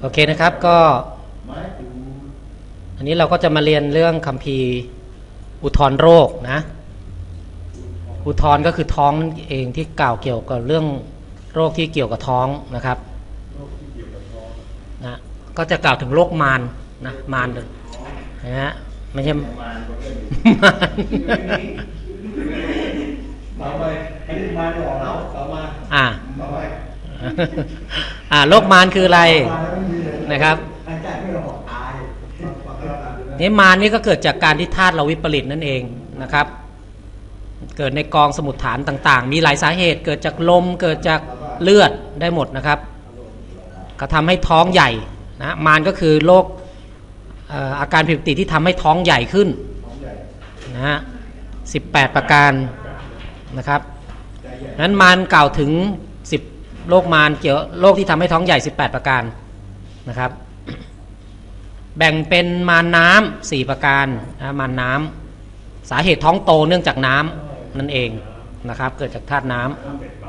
โอเคนะครับก็อันนี้เราก็จะมาเรียนเรื่องคัมภีร์อุทธรโรคนะอุทธรก็คือท้องนั่นเองที่กล่าวเกี่ยวกับเรื่องโรคที่เกี่ยวกับท้องนะครับนะก็จะกล่าวถึงโรคมารนะมารนะฮะไม่ใช่มารอไปอันนี้มาไม่ออกแล้วต่อมา อ่าโรคมารคืออะไรนะครับนี่มารนี่ก็เกิดจากการที่ธาตุเราวิปริตนั่นเองนะครับ เกิดในกองสมุดฐานต่าง ๆ มีหลายสาเหตุเกิดจากลมเกิดจากเลือดได้หมดนะครับ ก็ทำให้ท้องใหญ่นะมารก็คือโรคอาการผิดปกติที่ทำให้ท้องใหญ่ขึ้นนะฮะสิประการนะครับนั้นมารกล่าวถึง 10 โรคมารเกี่ยวโรคที่ทำให้ท้องใหญ่ 18 ประการนะครับ แบ่งเป็นมารน้ำสี่ประการนะมารน้ำสาเหตุท้องโตเนื่องจากน้ำนั่นเองนะครับ เกิดจากธาตุน้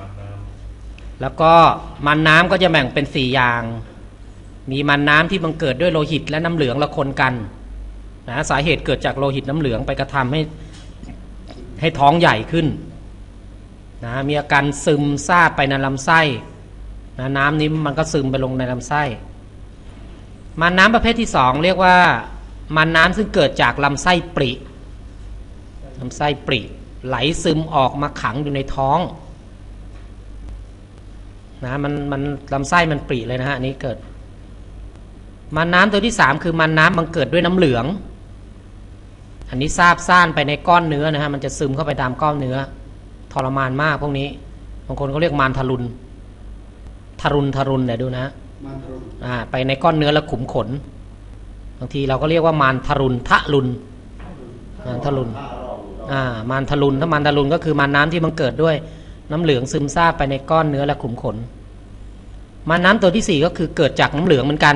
ำแล้วก็มารน้ำก็จะแบ่งเป็นสี่อย่าง มีมารน้ำที่บังเกิดด้วยโลหิตและน้ำเหลืองละคนกันนะสาเหตุเกิดจากโลหิตน้ำเหลืองไปกระทำให้ให้ท้องใหญ่ขึ้น นะมีอาการซึมซาบไปในลำไส้นะน้ำนี้มันก็ซึมไปลงในลำไส้มันน้ำประเภทที่สองเรียกว่ามันน้ำซึ่งเกิดจากลำไส้ปริลำไส้ปริไหลซึมออกมาขังอยู่ในท้องนะมันมันลำไส้มันปริเลยนะฮะอันนี้เกิด มันน้ำตัวที่สามคือมันน้ำมันเกิดด้วยน้ำเหลือง อันนี้ซาบซ่านไปในก้อนเนื้อนะฮะมันจะซึมเข้าไปตามก้อนเนื้อ รมานมากพวกนี้บางคนเขาเรียกมารทารุนทารุนทารุนเนี่ยดูนะฮะมันทรุนอ่าไปในก้อนเนื้อแล้วขุมขน บางทีเราก็เรียกว่ามารทรุนทะลุนมารทรุนอ่ามารทรุนถ้ามารทรุนก็คือมารน้ำที่มันเกิดด้วย น้ำเหลืองซึมซาบไปในก้อนเนื้อและขุมขน มารน้ำตัวที่สี่ก็คือเกิดจากน้ำเหลืองเหมือนกัน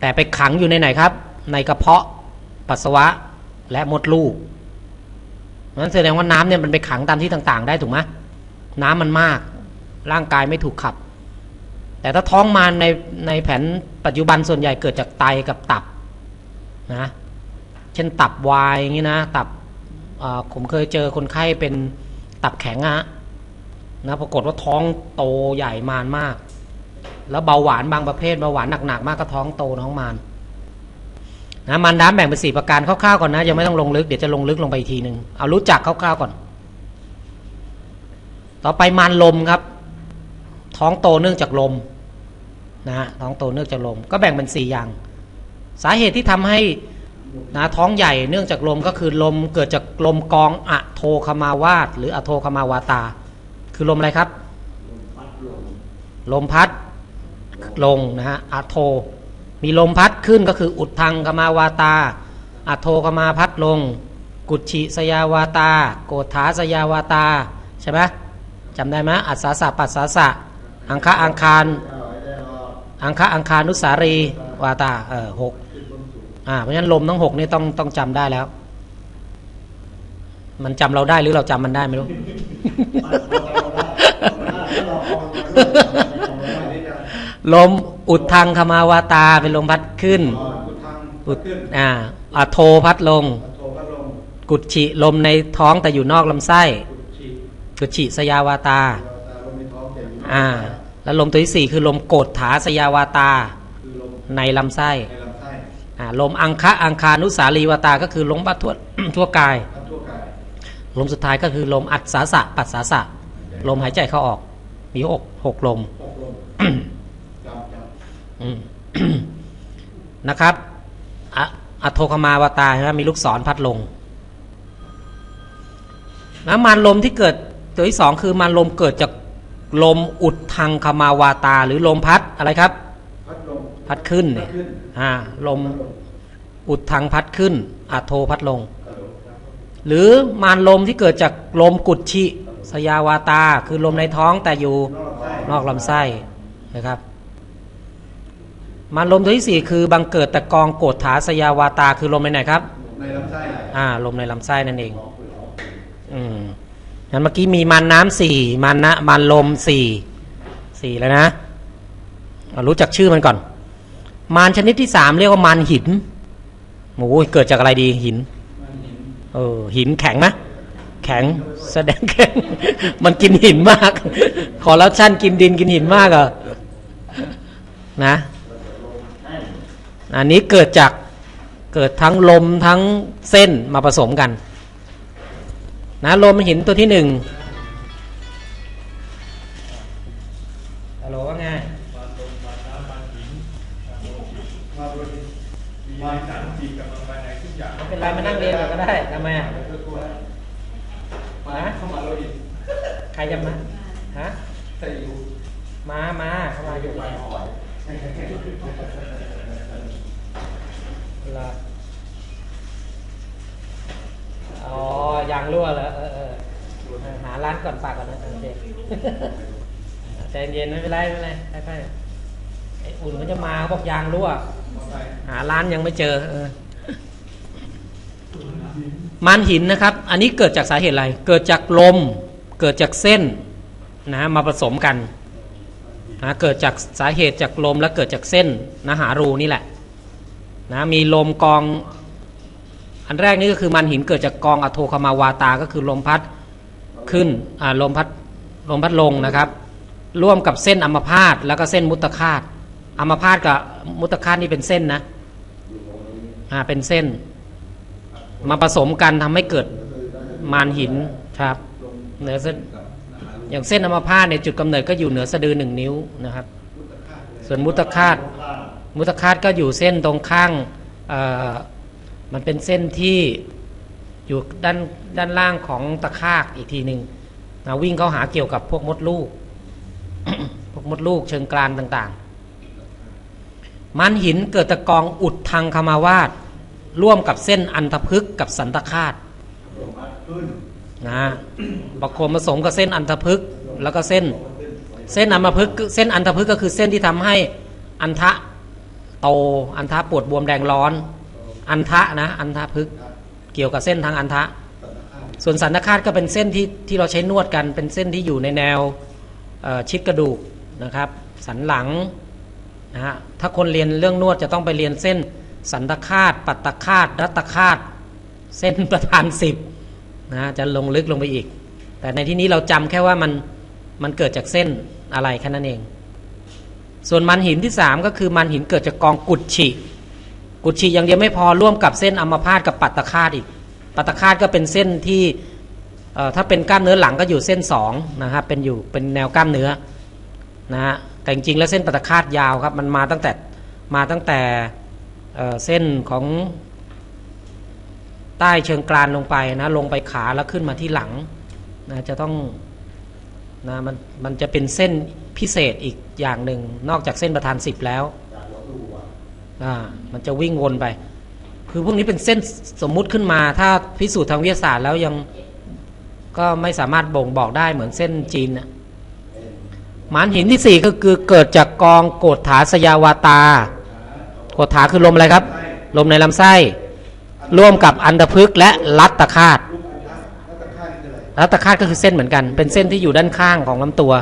แต่ไปขังอยู่ในไหนครับ ในกระเพาะปัสสาวะและมดลูก นั้นแสดงว่าน้ำเนี่ยมันไปขังตามที่ต่างๆ ได้ถูกไหมน้ำมันมาก ร่างกายไม่ถูกขับ แต่ถ้าท้องมารในในแผนปัจจุบันส่วนใหญ่เกิดจากไตกับตับนะเช่นตับวายอย่างนี้นะ ตับผมเคยเจอคนไข้เป็นตับแข็งอะนะปรากฏว่าท้องโตใหญ่มารมาก แล้วเบาหวานบางประเภทเบาหวานหนักๆมากก็ท้องโตท้องมาร นะมารน้ำแบ่งเป็นสี่ประการคร่าวๆก่อนนะยังไม่ต้องลงลึกเดี๋ยวจะลงลึกลงไปอีกทีหนึ่งเอารู้จักคร่าวๆก่อน ต่อไปมารลมครับ ท้องโตเนื่องจากลมนะฮะท้องโตเนื่องจากลม ก็แบ่งเป็นสี่อย่าง สาเหตุที่ทำให้นะท้องใหญ่เนื่องจากลมก็คือลมเกิดจากลมกองอะโทคมาวาตหรืออะโทคมาวาตา คือลมอะไรครับ ลมพัดลงนะฮะอะโท มีลมพัดขึ้นก็คืออุดทังคมาวาตาอะโทคมาพัดลง กุจฉิสยาวาตา โกฏฐาสยาวาตา ใช่ไหมจำได้ไหมอัศสาสะปัสสาสะ อังคาอังคาร อังคาอังคานุสารีวาตา เออหกอ่า เพราะฉะนั้นลมทั้งหกนี่ต้องต้องจำได้แล้ว มันจำเราได้หรือเราจำมันได้ไม่รู้ลม อุดทางคมาวาตาเป็นลมพัดขึ้น อุดอ่าอะโทพัดลงโทพัดลมกุดฉิลมในท้องแต่อยู่นอกลำไส้ฉีดกุดฉิสยาวาตาอ่าแล้วลมตัวที่สี่คือลมโกฏฐาสยาวาตาในลำไส้ลำไส้อ่าลมอังคะอังคานุสาลีวาตาก็คือลมบัดทั่วทั่วกายทั้งทั่วกายลมสุดท้ายก็คือลมอัดสาสะปัสสาสะลมหายใจเข้าออกมีหกหกลม หกลมจำจำ อืม นะครับอะอัโทคมาวาตาใช่ไหมมีลูกศรพัดลงน้ำมันลมที่เกิดตัวที่สองคือมันลมเกิดจากลมอุดทางคมาวาตา หรือลมพัดอะไรครับ พัดลมพัดขึ้นพัเนี่ดยขึ้นอ่าลมพัดลมอุดทางพัดขึ้นอัโทพัดลงฮัลโหลครับหรือมานลมที่เกิดจากลมกุดชิสยาวาตา คือลมในท้องแต่อยู่นอกลำไส้นอกลำไส้นะครับ มารลมตัวที่สี่คือบังเกิดตะกองโกฏฐาสยาวาตาคือลมในไหนครับ ในลำไส้อ่าลมในลำไส้นั่นเอง อืมงั้นเมื่อกี้มีมันน้ำสี่มันนะมันลมสี่สี่แล้วนะอะรู้จักชื่อมันก่อนมารชนิดที่สามเรียกว่ามารหินโอ้ยเกิดจากอะไรดีหินเออหินแข็งไหมแข็งแสดงแข็งมันกินหินมากคอร์รัปชันกินดินกินหินมากเหรอะนะ อันนี้เกิดจากเกิดทั้งลมทั้งเส้นมาผสมกันนะลมหินตัวที่หนึ่งฮัลโหลว่าไงไม่เป็นไรมานั่งเรียนก่อนก็ได้ทำไมอะมาเข้ามาเราอีกใครจะมาฮะมามาเข้ามาอยู่ อ๋อยางรั่วแล้วเออเออหาร้านก่อนฝากก่อนนะโอเคใจเย็นไม่เป็นไรไม่เป็นไรค่อยๆอุ่นเขาจะมาเขาบอกยางรั่ว หาร้านยังไม่เจอเออมันหินนะครับ อันนี้เกิดจากสาเหตุอะไร เกิดจากลม เกิดจากเส้นนะมาผสมกันนะเกิดจากสาเหตุจากลมและเกิดจากเส้นนะหารูนี่แหละ นะมีลมกอง อันแรกนี่ก็คือมันหินเกิดจากกองอโทคามาวาตาก็คือลมพัดขึ้นลมพัดลมพัดลงนะครับ ร่วมกับเส้นอัมพาตแล้วก็เส้นมุตคาตอัมพาตกับมุตคาตนี่เป็นเส้นนะอ่าเป็นเส้น มาผสมกันทำให้เกิดมานหินครับเหนือเส้นอย่างเส้นอัมพาตเนี่ยจุดกำเนิดก็อยู่เหนือสะดือหนึ่งนิ้วนะครับ ส่วนมุตคาต มุตคาตก็อยู่เส้นตรงข้างมันเป็นเส้นที่อยู่ด้านด้านล่างของตะคากอีกทีหนึ่งนะวิ่งเข้าหาเกี่ยวกับพวกมดลูก พวกมดลูกเชิงกรานต่างๆ มันหินเกิดตะกองอุดทางคมาวาดร่วมกับเส้นอันทพฤกษ์กับสันตคาตนะประโคมผสมกับเส้นอันทพฤกแล้วก็เส้น เส้นอัมพฤกเส้นอันทพฤกก็คือเส้นที่ทำให้อันทะ โต อันทะปวดบวมแดงร้อน อันทะนะ อันทะพฤกเกี่ยวกับเส้นทางอันทะ ส่วนสันตคาตก็เป็นเส้นที่ที่เราใช้นวดกันเป็นเส้นที่อยู่ในแนวชิดกระดูกนะครับ สันหลังนะฮะถ้าคนเรียนเรื่องนวดจะต้องไปเรียนเส้นสันตคาตปัตตคาตรัตคาตเส้นประธานสิบนะฮะจะลงลึกลงไปอีก แต่ในที่นี้เราจำแค่ว่ามันมันเกิดจากเส้นอะไรแค่นั้นเอง ส่วนมันหินที่สามก็คือมันหินเกิดจากกองกุดฉิกุดฉีอย่างเดียวไม่พอร่วมกับเส้นอัมพาตกับปัตตคาตอีก ปัตตคาตก็เป็นเส้นที่ถ้าเป็นกล้ามเนื้อหลังก็อยู่เส้นสองนะครับเป็นอยู่เป็นแนวกล้ามเนื้อนะฮะแต่จริงๆแล้วเส้นปัตตคาตยาวครับมันมาตั้งแต่มาตั้งแต่เเส้นของใต้เชิงกรานลงไปนะลงไปขาแล้วขึ้นมาที่หลังนะจะต้องนะมันมันจะเป็นเส้น พิเศษอีกอย่างหนึ่ง นอกจากเส้นประธานสิบแล้วอ่ามันจะวิ่งวนไป คือพวกนี้เป็นเส้นสมมุติขึ้นมา ถ้าพิสูจน์ทางวิทยาศาสตร์แล้วยังก็ไม่สามารถบ่งบอกได้เหมือนเส้นจีนน่ะมานหินที่สี่ก็คือเกิดจากกองโกฏฐาสยาวาตา โกฏฐาคือลมอะไรครับ ลมในลำไส้ ร่วมกับอันดพฤกและลัตตคาตลูกคุณทักแล้วตะคายนี่คืออะไรลัตตคาตก็คือเส้นเหมือนกัน เป็นเส้นที่อยู่ด้านข้างของลำตัว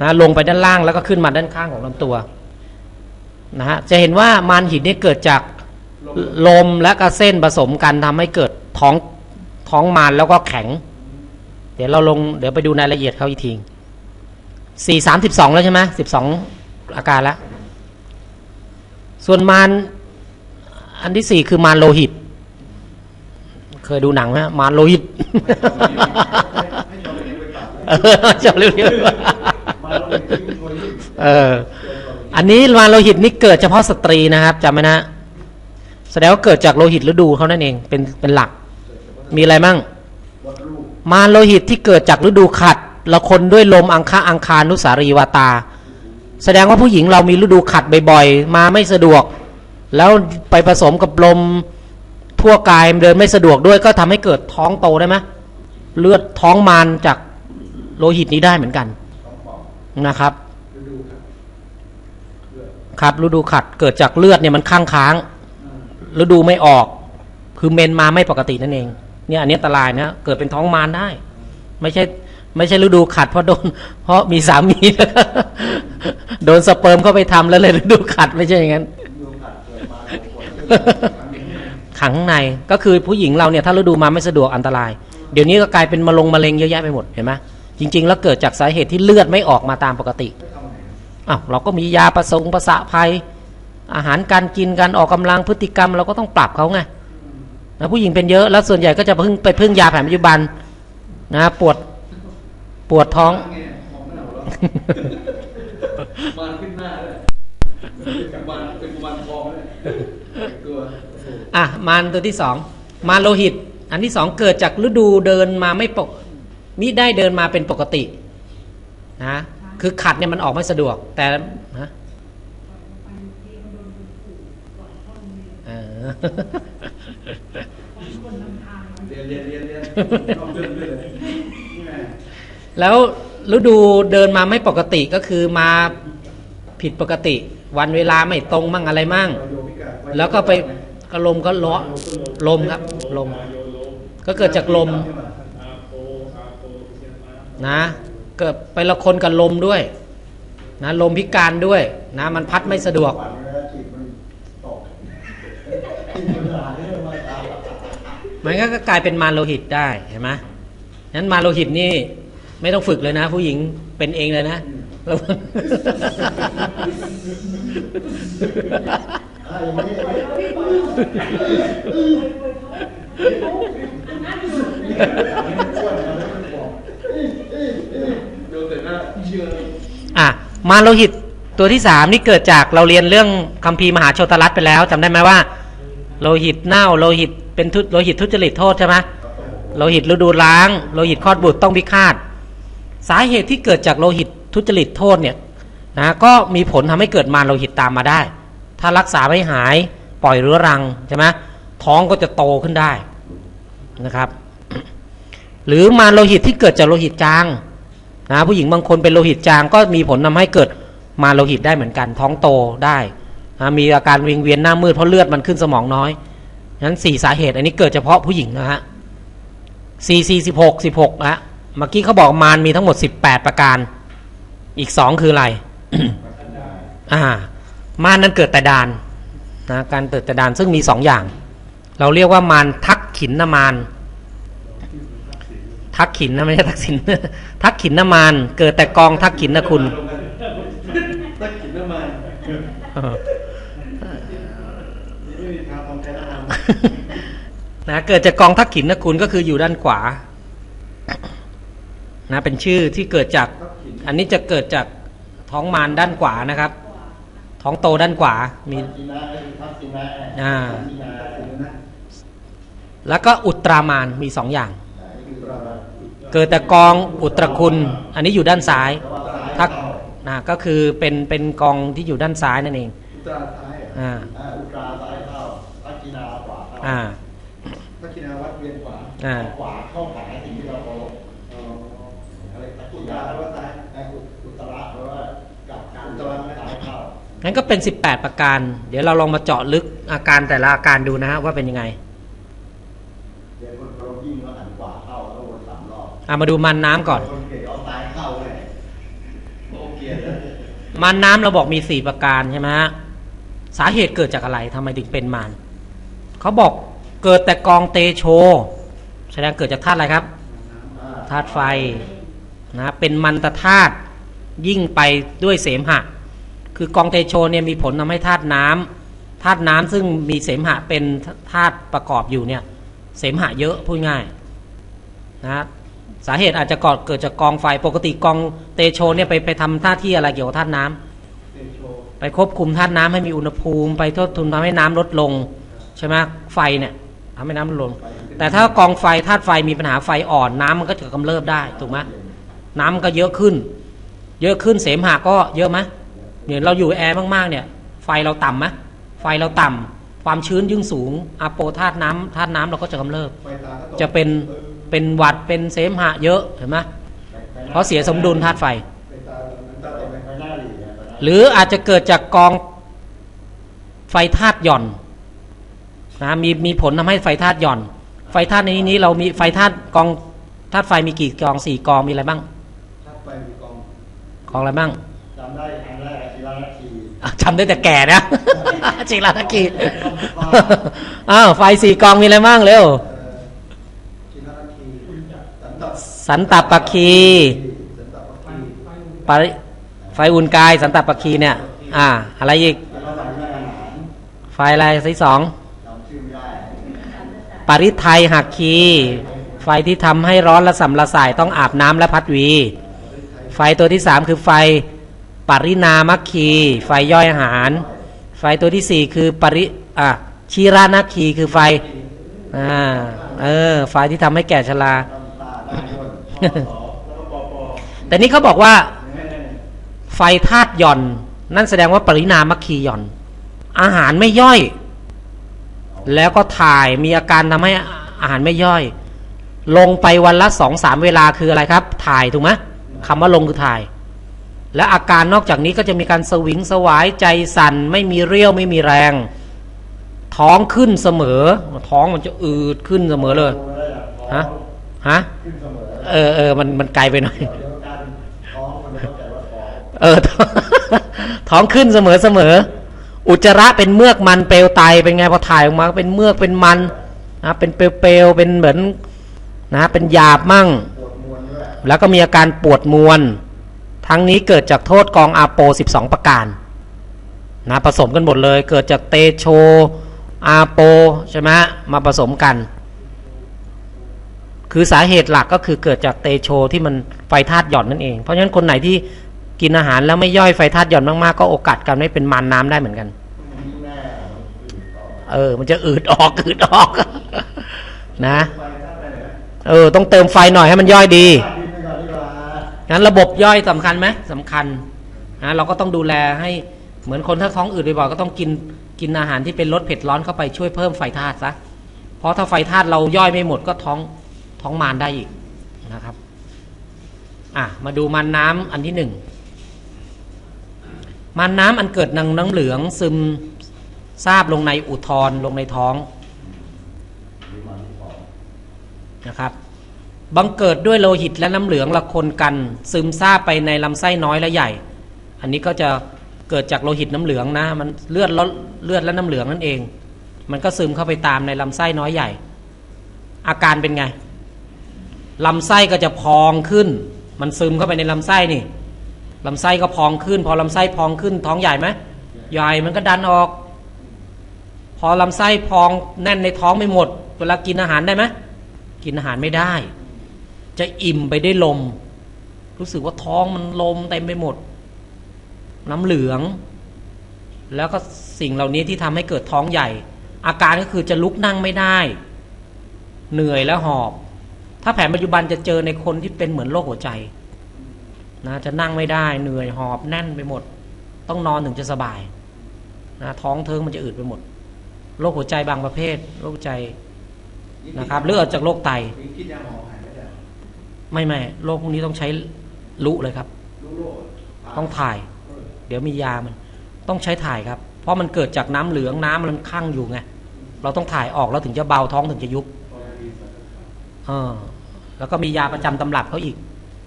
นวดที่นี่นะลงไปด้านล่างแล้วก็ขึ้นมาด้านข้างของลำตัวนะฮะจะเห็นว่ามารหินนี่เกิดจากลมและก็เส้นผสมกันทำให้เกิดท้องท้องมารแล้วก็แข็ง เดี๋ยวเราลงเดี๋ยวไปดูรายละเอียดเขาอีกทีสี่สามสิบสองแล้วใช่ไหมสิบสองอาการแล้วส่วนมารอันที่สี่คือมารโลหิต เคยดูหนังไหมฮะมารโลหิตให้ชาวเรียนไปปราบเออชอบเรียวๆมา เออ อันนี้มารโลหิตนี่เกิดเฉพาะสตรีนะครับจำไว้นะ แสดงว่าเกิดจากโลหิตฤดูเขานั่นเอง เป็นเป็นหลัก มีอะไรมั่ง มารโลหิตที่เกิดจากฤดูขัดละคนด้วยลมอังคาอังคานุสารีวาตา แสดงว่าผู้หญิงเรามีฤดูขัดบ่อยๆ มาไม่สะดวก แล้วไปผสมกับลมทั่วกายเดินไม่สะดวกด้วยก็ทำให้เกิดท้องโตได้ไหมเลือดท้องมารจากโลหิตนี้ได้เหมือนกัน นะครับฤดูครับครับฤดูขัดเกิดจากเลือดเนี่ยมันข้างค้างฤดูไม่ออก คือเมนมาไม่ปกตินั่นเองเนี่ยอันนี้อันตรายนะเกิดเป็นท้องมารได้ ไม่ใช่ไม่ใช่ฤดูขัดเพราะโดน เพราะมีสามี โดนสเปิร์มเข้าไปทำแล้วเลยฤดูขัดไม่ใช่อย่างนั้นขังข้างในก็คือผู้หญิงเราเนี่ยถ้าฤดูมาไม่สะดวกอันตราย เดี๋ยวนี้ก็กลายเป็นมะลงมะเร็งเยอะแยะไปหมดเห็นไหม จริง ๆ แล้วเกิดจากสาเหตุที่เลือดไม่ออกมาตามปกติอ้าวเราก็มียาประสงค์ประสะภัย อาหารการกินการออกกำลังพฤติกรรมเราก็ต้องปรับเขาไงนะผู้หญิงเป็นเยอะแล้วส่วนใหญ่ก็จะพึ่งไปพึ่งยาแผนปัจจุบันนะปวดปวดท้องมันขึ้นหน้าเลยกับมันเป็นกุมารทองเลยตัวอะมารตัวที่สองมารโลหิต อันที่สองเกิดจากฤดูเดินมาไม่ปก มิได้เดินมาเป็นปกตินะคือขัดเนี่ยมันออกไม่สะดวก แต่นะแล้วฤดูเดินมาไม่ปกติก็คือมาผิดปกติ วันเวลาไม่ตรงมั่งอะไรมั่ง แล้วก็ไปก็ลมก็ล้อลมครับ ลม ก็เกิดจากลม นะเกิดไปละคนกับลมด้วยนะลมพิการด้วยนะมันพัดไม่สะดวก มันก็กลายเป็นมารโลหิตได้เห็นไหมนั้นมารโลหิตนี่ไม่ต้องฝึกเลยนะ ผู้หญิงเป็นเองเลยนะระวังโดนแต่หน้าเชื่ อะมารโลหิตตัวที่สามนี่เกิดจากเราเรียนเรื่องคัมภีร์มหาโชตรัตไปแล้วจำได้ไหมว่า โลหิตเน่าโลหิตเป็นทุโลหิตทุจริตโทษใช่ไหมโลหิตฤดูล้าง โลหิตคลอดบุตรต้องพิฆาต สาเหตุที่เกิดจากโลหิตทุจริตโทษเนี่ยนะก็มีผลทำให้เกิดมารโลหิตตามมาได้ ถ้ารักษาไม่หายปล่อยเรื้อรังใช่ไหมท้องก็จะโตขึ้นได้นะครับ หรือมารโลหิตที่เกิดจากโลหิตจาง นะผู้หญิงบางคนเป็นโลหิตจางก็มีผลทำให้เกิดมาโลหิตได้เหมือนกัน ท้องโตได้นะมีอาการวิงเวียนหน้ามืดเพราะเลือดมันขึ้นสมองน้อยนั้นสี่สาเหตุ อันนี้เกิดเฉพาะผู้หญิงนะฮะสี่สี่สิบหกสิบหกนะเมื่อกี้เขาบอกมารมีทั้งหมดสิบแปดประการ อีกสองคืออะไรอ่ามารนั้นเกิดแต่ดานนะการเกิดแต่ดานซึ่งมีสองอย่าง เราเรียกว่ามารทักขินนมาร ทักขินนะไม่ใช่ทักษิณทักขินนมาน เกิดแต่กองทักขินนะคุณตักกินน้ำมันเออไม่มีทางทำใจน้ำมันนะเกิดจากกองทักขินนะคุณก็คืออยู่ด้านขวานะเป็นชื่อที่เกิดจาก อันนี้จะเกิดจากท้องมารด้านขวานะครับ ท้องโตด้านขวามีอ่าแล้วก็อุตรามานมีสองอย่าง เกิดแต่กองอุตรคุณ อันนี้อยู่ด้านซ้ายทักนะก็คือเป็นเป็นกองที่อยู่ด้านซ้ายนั่นเองอุตราซ้ายอะอ่าอุตราซ้ายเข้าทักกินาขวาเข้าอ่าตักกินาวัดเวียนขวาอ่าขวาเข้าหาสิ่งที่เราเคารพอ๋ออะไรทักกิอุตนาราแปลวัว่าดซ้ายไอ้อุอุตระแปลว่ากลับการอุตระซ้ายเข้างั้นก็เป็น 18 ประการ เดี๋ยวเราลองมาเจาะลึกอาการแต่ละอาการดูนะฮะว่าเป็นยังไง เดี๋ยวคนเคารพยิ่งก็หันขวาเข้าแล้ววนสามร อะมาดูมันน้ำก่อน มันน้ำเราบอกมี4ประการใช่ไหมฮะสาเหตุเกิดจากอะไรทำไมถึงเป็นมันเขาบอกเกิดแต่กองเตโช แสดงเกิดจากธาตุอะไรครับธาตุไฟนะเป็นมันตธาตุยิ่งไปด้วยเสมหะ คือกองเตโชเนี่ยมีผลทำให้ธาตุน้ำธาตุน้ำซึ่งมีเสมหะเป็นธาตุประกอบอยู่เนี่ยเสมหะเยอะพูดง่ายนะาเหตุอาจจะก่อเกิดจากกองไฟปกติกองเตโชเนี่ยไปไปทำหน้าที่อะไรเกี่ยวกับธาตุน้ำเตโชไปควบคุมธาตุน้ำให้มีอุณหภูมิไปทดทุนทำให้น้ำลดลงใช่ไหมไฟเนี่ยทำให้น้ำลดลง แต่ถ้ากองไฟธาตุไฟมีปัญหาไฟอ่อนน้ำมันก็จะกำเริบได้ถูกไหมน้ำมันก็เยอะขึ้น เยอะขึ้นเสมหะก็เยอะไหมเนี่ยเราอยู่แอร์มากๆเนี่ย ไฟเราต่ำไหมไฟเราต่ำความชื้นยิ่งสูงอโปธาตุน้ำธาตุน้ำเราก็จะกำเริบจะเป็น เป็นหวัดเป็นเสมหะเยอะเห็นไหมเพราะเสียสมดุลธาตุไฟ หรืออาจจะเกิดจากกองไฟธาตุหย่อนนะมีมีผลทำให้ไฟธาตุหย่อน ไฟธาตุในนี้เรามีไฟธาตุกองธาตุไฟมีกี่กองสี่กองมีอะไรบ้างถ้าไฟมีกองกองอะไรบ้างจำได้อันแรกศิลาลักขีจำได้แต่แก่นะจริงแล้วตะกี้อ้าวไฟสี่กองมีอะไรบ้างเร็ว เอ่อศิลาลักขีสันต สันตปคีปคีปริไฟอุ่นกายสันตปปคีเนี่ย อ่า อะไรอีก ไฟอะไรที่สองปริไทยหักคี ไฟที่ทำให้ร้อนและสัมละสายต้องอาบน้ำและพัดวี ไฟตัวที่สามคือไฟปรินามัคคี ไฟย่อยอาหาร ไฟตัวที่สี่คือปริอะชีรานัคคีคือไฟอ่าเออไฟที่ทำให้แก่ชรา แต่นี้เขาบอกว่า ไฟธาตุหย่อน นั่นแสดงว่าปรินามัคคีหย่อน อาหารไม่ย่อย แล้วก็ถ่ายมีอาการทำให้อาหารไม่ย่อย ลงไปวันละสองสามเวลาคืออะไรครับ ถ่ายถูกไหมคำว่าลงคือถ่าย และอาการนอกจากนี้ก็จะมีการสวิงสวายใจสั่น ไม่มีเรี่ยวไม่มีแรง ท้องขึ้นเสมอ ท้องมันจะอืดขึ้นเสมอเลยดูแล้วอยากท้องฮะฮะ เสมอเออเออมันมันไกลไปหน่อยเดี๋ยวการท้องมันจะเข้าใจว่าท้องเออท้องขึ้นเสมอเสมออุจจาระเป็นเมือกมันเปลวไตเป็นไงพอถ่ายออกมาก็เป็นเมือกเป็นมันนะเป็นเปลวๆเป็นเหมือนนะเป็นหยาบมั่งปวดมวลด้วยแล้วก็มีอาการปวดมวลทั้งนี้เกิดจากโทษกองอาโป 12 ประการนะผสมกันหมดเลย เกิดจากเตโชอาโปใช่ไหมมาผสมกัน คือสาเหตุหลักก็คือเกิดจากเตโชที่มันไฟธาตุหย่อนนั่นเอง เพราะฉะนั้นคนไหนที่กินอาหารแล้วไม่ย่อยไฟธาตุหย่อนมากๆ ก็โอกาสการไม่เป็นมันน้ำได้เหมือนกันนี่แน่มันขึ้นต่อเออ มันจะอืดออกอืดออกนะไปถ้าไปไหนนะ เออ ต้องเติมไฟหน่อยให้มันย่อยดีดินไปก่อนดีกว่างั้นระบบย่อยสำคัญไหมสำคัญนะเราก็ต้องดูแลให้เหมือนคนถ้าท้องอืดบ่อยๆก็ต้องกินกินอาหารที่เป็นรสเผ็ดร้อนเข้าไปช่วยเพิ่มไฟธาตุซะ เพราะถ้าไฟธาตุเราย่อยไม่หมดก็ท้อง ท้องมารได้อีกนะครับอะมาดูมันน้ำอันที่หนึ่งมันน้ำอันเกิดนังน้ำเหลืองซึมซาบลงในอุทธรลงในท้องนะครับบังเกิดด้วยโลหิตและน้ำเหลืองละคนกัน ซึมซาบไปในลำไส้น้อยและใหญ่ อันนี้ก็จะเกิดจากโลหิตน้ำเหลืองนะมันเลือดเลือดและน้ำเหลืองนั่นเอง มันก็ซึมเข้าไปตามในลำไส้น้อยใหญ่ อาการเป็นไง ลำไส้ก็จะพองขึ้น มันซึมเข้าไปในลำไส้นี่ลำไส้ก็พองขึ้น พอลำไส้พองขึ้น ท้องใหญ่ไหมใหญ่มันก็ดันออก พอลำไส้พองแน่นในท้องไม่หมด เวลากินอาหารได้ไหมกินอาหารไม่ได้ จะอิ่มไปได้วยลม รู้สึกว่าท้องมันลมเต็มไปหมด น้ำเหลือง แล้วก็สิ่งเหล่านี้ที่ทำให้เกิดท้องใหญ่ อาการก็คือจะลุกนั่งไม่ได้ เหนื่อยและหอบ ถ้าแผนปัจจุบันจะเจอในคนที่เป็นเหมือนโรคหัวใจนะจะนั่งไม่ได้เหนื่อยหอบแน่นไปหมด ต้องนอนถึงจะสบายนะท้องเทิงมันจะอืดไปหมดโรคหัวใจบางประเภทโรคใจนะครับหรืออาจากโรคไตไม่ไม่โรคพวกนี้ต้องใช้ลุเลยครับ ต้องถ่าย เดี๋ยวมียามัน ต้องใช้ถ่ายครับ เพราะมันเกิดจากน้ำเหลืองน้ำมันคั่งอยู่ไงเราต้องถ่ายออกแล้วถึงจะเบาท้องถึงจะยุบ ออแล้วก็มียาประจำตำรับเขาอีก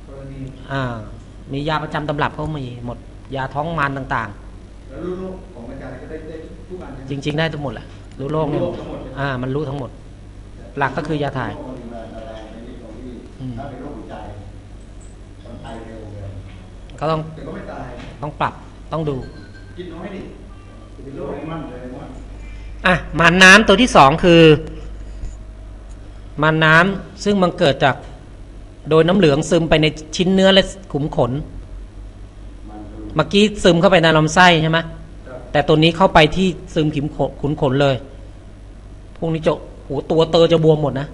กรณีอ่า มียาประจำตำรับเขามีหมด ยาท้องมารต่างแล้วรู้โรคของอาจารย์ก็ได้ได้ทุกอันๆจริง ๆ ได้ทั้งหมดแหละรู้โรคเนี่ยรู้โรคทั้งหมดอ่า มันรู้ทั้งหมด หลักก็คือยาถ่ายโรคมันมาแรงในนี้ตรงที่อืมถ้าเป็นโรคหัวใจมันตายเร็วเลยก็ต้องแต่ก็ไม่ตายต้องปรับต้องดูกินน้อยดิเป็นโรคมั่นเลยมั่นอะมันน้ำตัวที่สองคือ มันน้ำซึ่งมันเกิดจากโดยน้ำเหลืองซึมไปในชิ้นเนื้อและขุมขน เมื่อกี้ซึมเข้าไปในลำไส้ใช่ไหมแต่ตัวนี้เข้าไปที่ซึมขิมขนขุนขนเลย พวกนี้จะโหตัวเตอจะบวมหมดนะ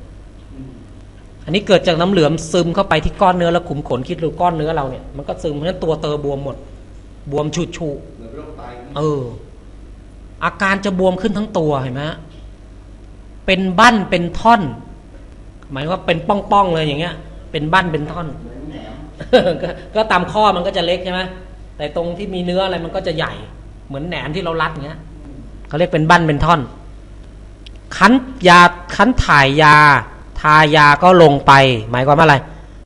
อันนี้เกิดจากน้ำเหลืองซึมเข้าไปที่ก้อนเนื้อและขุมขนคิดดูก้อนเนื้อเราเนี่ยมันก็ซึมเพราะฉะนั้นตัวเตอบวมหมด บวมชุชุเหมือนเออ อาการจะบวมขึ้นทั้งตัวเห็นไหมเป็นบั้นเป็นท่อน หมายว่าเป็นป้องๆเลยอย่างเงี้ย เป็นบ้านเป็นท่อน ก็ตามข้อมันก็จะเล็กใช่ไหมแต่ตรงที่มีเนื้ออะไรมันก็จะใหญ่เหมือนแหนมที่เรารัดเงี้ยเขาเรียกเป็นบั้นเป็นท่อน คั้นยาคั้นถ่ายยา ทายาก็ลงไป หมายความว่าอะไร